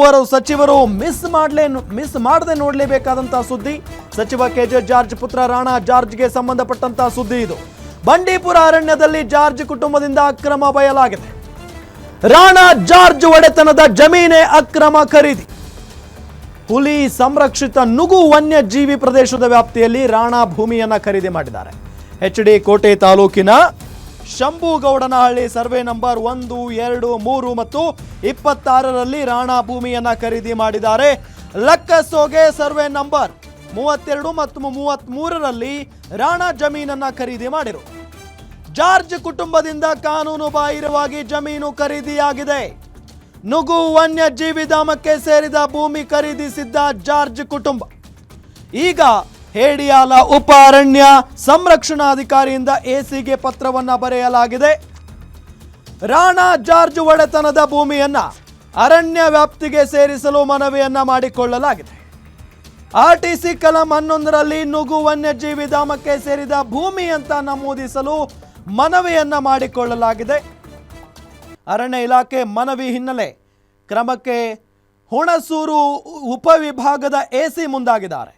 ಮೂವರು ಸಚಿವರು ಮಿಸ್ ಮಾಡಲೇ ಮಿಸ್ ಮಾಡದೆ ನೋಡಲೇಬೇಕಾದಂತಹ ಸುದ್ದಿ. ಸಚಿವ ಕೆಜೆ ಜಾರ್ಜ್ ಪುತ್ರ ರಾಣಾ ಜಾರ್ಜ್ಗೆ ಸಂಬಂಧಪಟ್ಟಂತಹ ಸುದ್ದಿ ಇದು. ಬಂಡೀಪುರ ಅರಣ್ಯದಲ್ಲಿ ಜಾರ್ಜ್ ಕುಟುಂಬದಿಂದ ಅಕ್ರಮ ಬಯಲಾಗಿದೆ. ರಾಣಾ ಜಾರ್ಜ್ ಒಡೆತನದ ಜಮೀನೇ ಅಕ್ರಮ ಖರೀದಿ. ಹುಲಿ ಸಂರಕ್ಷಿತ ನುಗು ವನ್ಯಜೀವಿ ಪ್ರದೇಶದ ವ್ಯಾಪ್ತಿಯಲ್ಲಿ ರಾಣಾ ಭೂಮಿಯನ್ನ ಖರೀದಿ ಮಾಡಿದ್ದಾರೆ. ಎಚ್ ಡಿ ಕೋಟೆ ತಾಲೂಕಿನ ಶಂಭುಗೌಡನಹಳ್ಳಿ ಸರ್ವೆ ನಂಬರ್ ಒಂದು, ಎರಡು, ಮೂರು ಮತ್ತು ಇಪ್ಪತ್ತಾರರಲ್ಲಿ ರಾಣಾ ಭೂಮಿಯನ್ನ ಖರೀದಿ ಮಾಡಿದ್ದಾರೆ. ಲಕ್ಕಸೋಗೆ ಸರ್ವೆ ನಂಬರ್ ಮೂವತ್ತೆರಡು ಮತ್ತು ಮೂವತ್ತ್ ಮೂರರಲ್ಲಿ ರಾಣಾ ಜಮೀನನ್ನ ಖರೀದಿ ಮಾಡಿರು. ಜಾರ್ಜ್ ಕುಟುಂಬದಿಂದ ಕಾನೂನು ಬಾಹಿರವಾಗಿ ಜಮೀನು ಖರೀದಿಯಾಗಿದೆ. ನುಗು ವನ್ಯಜೀವಿ ಧಾಮಕ್ಕೆ ಸೇರಿದ ಭೂಮಿ ಖರೀದಿಸಿದ್ದ ಜಾರ್ಜ್ ಕುಟುಂಬ. ಈಗ ಹೇಡಿಯಾಲ ಉಪ ಅರಣ್ಯ ಸಂರಕ್ಷಣಾಧಿಕಾರಿಯಿಂದ ಎಸಿಗೆ ಪತ್ರವನ್ನ ಬರೆಯಲಾಗಿದೆ. ರಾಣಾ ಜಾರ್ಜ್ ಒಡೆತನದ ಭೂಮಿಯನ್ನ ಅರಣ್ಯ ವ್ಯಾಪ್ತಿಗೆ ಸೇರಿಸಲು ಮನವಿಯನ್ನ ಮಾಡಿಕೊಳ್ಳಲಾಗಿದೆ. ಆರ್ಟಿಸಿ ಕಲಂ ಹನ್ನೊಂದರಲ್ಲಿ ನುಗು ವನ್ಯಜೀವಿ ಧಾಮಕ್ಕೆ ಸೇರಿದ ಭೂಮಿ ಅಂತ ನಮೂದಿಸಲು ಮನವಿಯನ್ನ ಮಾಡಿಕೊಳ್ಳಲಾಗಿದೆ. ಅರಣ್ಯ ಇಲಾಖೆ ಮನವಿ ಹಿನ್ನೆಲೆ ಕ್ರಮಕ್ಕೆ ಹುಣಸೂರು ಉಪವಿಭಾಗದ ಎಸಿ ಮುಂದಾಗಿದ್ದಾರೆ.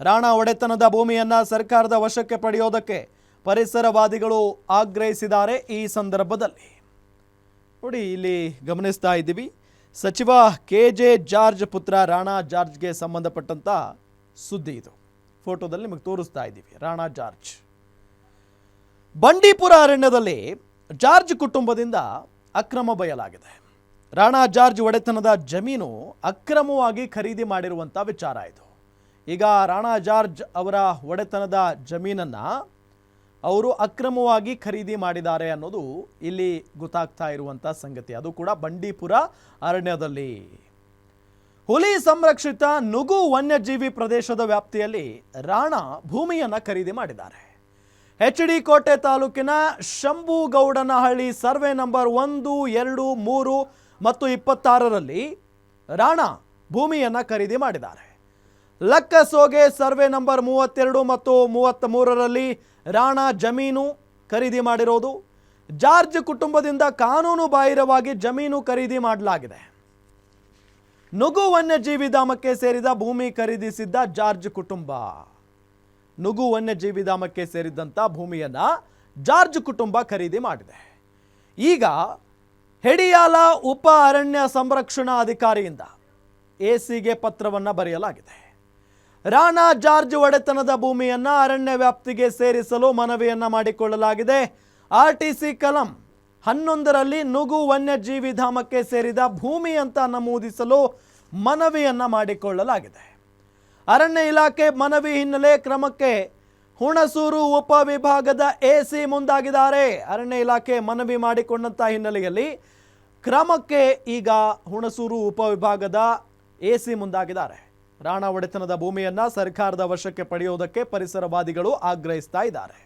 ರಾಣಾ ಒಡೆತನದ ಭೂಮಿಯನ್ನ ಸರ್ಕಾರದ ವಶಕ್ಕೆ ಪಡೆಯೋದಕ್ಕೆ ಪರಿಸರವಾದಿಗಳು ಆಗ್ರಹಿಸಿದ್ದಾರೆ ಈ ಸಂದರ್ಭದಲ್ಲಿ. ನೋಡಿ, ಇಲ್ಲಿ ಗಮನಿಸ್ತಾ ಇದ್ದೀವಿ. ಸಚಿವ ಕೆ ಜೆ ಜಾರ್ಜ್ ಪುತ್ರ ರಾಣಾ ಜಾರ್ಜ್ಗೆ ಸಂಬಂಧಪಟ್ಟಂತ ಸುದ್ದಿ ಇದು. ಫೋಟೋದಲ್ಲಿ ನಿಮಗೆ ತೋರಿಸ್ತಾ ಇದ್ದೀವಿ, ರಾಣಾ ಜಾರ್ಜ್. ಬಂಡೀಪುರ ಅರಣ್ಯದಲ್ಲಿ ಜಾರ್ಜ್ ಕುಟುಂಬದಿಂದ ಅಕ್ರಮ ಬಯಲಾಗಿದೆ. ರಾಣಾ ಜಾರ್ಜ್ ಒಡೆತನದ ಜಮೀನು ಅಕ್ರಮವಾಗಿ ಖರೀದಿ ಮಾಡಿರುವಂಥ ವಿಚಾರ ಇದು. ಈಗ ರಾಣಾ ಜಾರ್ಜ್ ಅವರ ಒಡೆತನದ ಜಮೀನನ್ನ ಅವರು ಅಕ್ರಮವಾಗಿ ಖರೀದಿ ಮಾಡಿದ್ದಾರೆ ಅನ್ನೋದು ಇಲ್ಲಿ ಗೊತ್ತಾಗ್ತಾ ಇರುವಂಥ ಸಂಗತಿ. ಅದು ಕೂಡ ಬಂಡೀಪುರ ಅರಣ್ಯದಲ್ಲಿ. ಹುಲಿ ಸಂರಕ್ಷಿತ ನುಗು ವನ್ಯಜೀವಿ ಪ್ರದೇಶದ ವ್ಯಾಪ್ತಿಯಲ್ಲಿ ರಾಣಾ ಭೂಮಿಯನ್ನು ಖರೀದಿ ಮಾಡಿದ್ದಾರೆ. ಎಚ್ ಡಿ ಕೋಟೆ ತಾಲೂಕಿನ ಶಂಭುಗೌಡನಹಳ್ಳಿ ಸರ್ವೆ ನಂಬರ್ ಒಂದು, ಎರಡು, ಮೂರು ಮತ್ತು ಇಪ್ಪತ್ತಾರರಲ್ಲಿ ರಾಣಾ ಭೂಮಿಯನ್ನು ಖರೀದಿ ಮಾಡಿದ್ದಾರೆ. ಲಕ್ಕಸೋಗೆ ಸರ್ವೆ ನಂಬರ್ ಮೂವತ್ತೆರಡು ಮತ್ತು ಮೂವತ್ತ್ ಮೂರರಲ್ಲಿ ರಾಣಾ ಜಮೀನು ಖರೀದಿ ಮಾಡಿರೋದು. ಜಾರ್ಜ್ ಕುಟುಂಬದಿಂದ ಕಾನೂನು ಬಾಹಿರವಾಗಿ ಜಮೀನು ಖರೀದಿ ಮಾಡಲಾಗಿದೆ. ನುಗು ವನ್ಯಜೀವಿ ಧಾಮಕ್ಕೆ ಸೇರಿದ ಭೂಮಿ ಖರೀದಿಸಿದ್ದ ಜಾರ್ಜ್ ಕುಟುಂಬ. ನುಗು ವನ್ಯಜೀವಿ ಧಾಮಕ್ಕೆ ಸೇರಿದಂಥ ಭೂಮಿಯನ್ನ ಜಾರ್ಜ್ ಕುಟುಂಬ ಖರೀದಿ ಮಾಡಿದೆ. ಈಗ ಹೆಡಿಯಾಲ ಉಪ ಅರಣ್ಯ ಸಂರಕ್ಷಣಾ ಅಧಿಕಾರಿಯಿಂದ ಎಸಿಗೆ ಪತ್ರವನ್ನು ಬರೆಯಲಾಗಿದೆ. ರಾಣಾ ಜಾರ್ಜ್ ಒಡೆತನದ ಭೂಮಿಯನ್ನು ಅರಣ್ಯ ವ್ಯಾಪ್ತಿಗೆ ಸೇರಿಸಲು ಮನವಿಯನ್ನು ಮಾಡಿಕೊಳ್ಳಲಾಗಿದೆ. ಆರ್ ಟಿ ಸಿ ಕಲಂ ಹನ್ನೊಂದರಲ್ಲಿ ನುಗು ವನ್ಯಜೀವಿ ಧಾಮಕ್ಕೆ ಸೇರಿದ ಭೂಮಿ ಅಂತ ನಮೂದಿಸಲು ಮನವಿಯನ್ನು ಮಾಡಿಕೊಳ್ಳಲಾಗಿದೆ. ಅರಣ್ಯ ಇಲಾಖೆ ಮನವಿ ಹಿನ್ನೆಲೆ ಕ್ರಮಕ್ಕೆ ಹುಣಸೂರು ಉಪವಿಭಾಗದ ಸಿ ಮುಂದಾಗಿದ್ದಾರೆ. ಅರಣ್ಯ ಇಲಾಖೆ ಮನವಿ ಮಾಡಿಕೊಂಡಂತ ಹಿನ್ನೆಲೆಯಲ್ಲಿ ಕ್ರಮಕ್ಕೆ ಈಗ ಹುಣಸೂರು ಉಪವಿಭಾಗದ ಸಿ ಮುಂದಾಗಿದ್ದಾರೆ. ರಾಣಾ ಒಡೆತನದ ಭೂಮಿಯನ್ನ ಸರ್ಕಾರದ ವಶಕ್ಕೆ ಪಡೆಯುವುದಕ್ಕೆ ಪರಿಸರವಾದಿಗಳು ಆಗ್ರಹಿಸ್ತಾ ಇದ್ದಾರೆ.